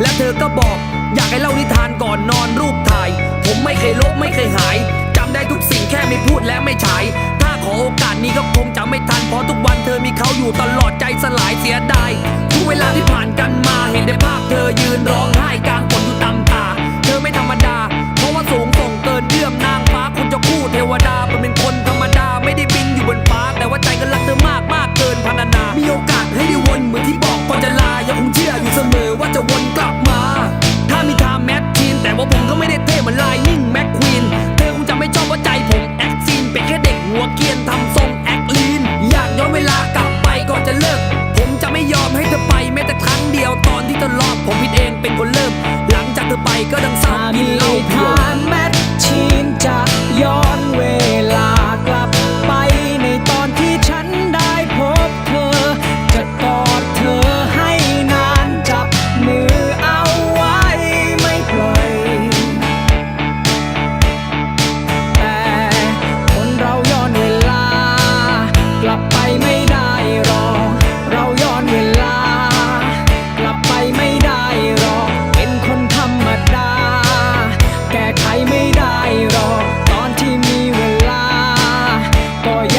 และเธอก็บอกอยากให้เล่านิทานก่อนนอนรูปถ่าย ผมไม่เคยลบไม่เคยหายจำได้ทุกสิ่งแค่ไม่พูดและไม่ฉาย ถ้าขอโอกาสนี้ก็คงจะไม่ทันเพราะทุกวันเธอมีเขาอยู่ตลอดใจสลายเสียดายทุกเวลาที่ผ่านกันมาเห็นได้ภาพเธอยืนร้องไห้ ไม่ยอมให้เธอไปแม้แต่ครั้งเดียวตอนที่เธอรอบผมผิดเองเป็นคนเริ่ม หลังจากเธอไปก็ดังเศร้ากินเหล้าเพียว for you.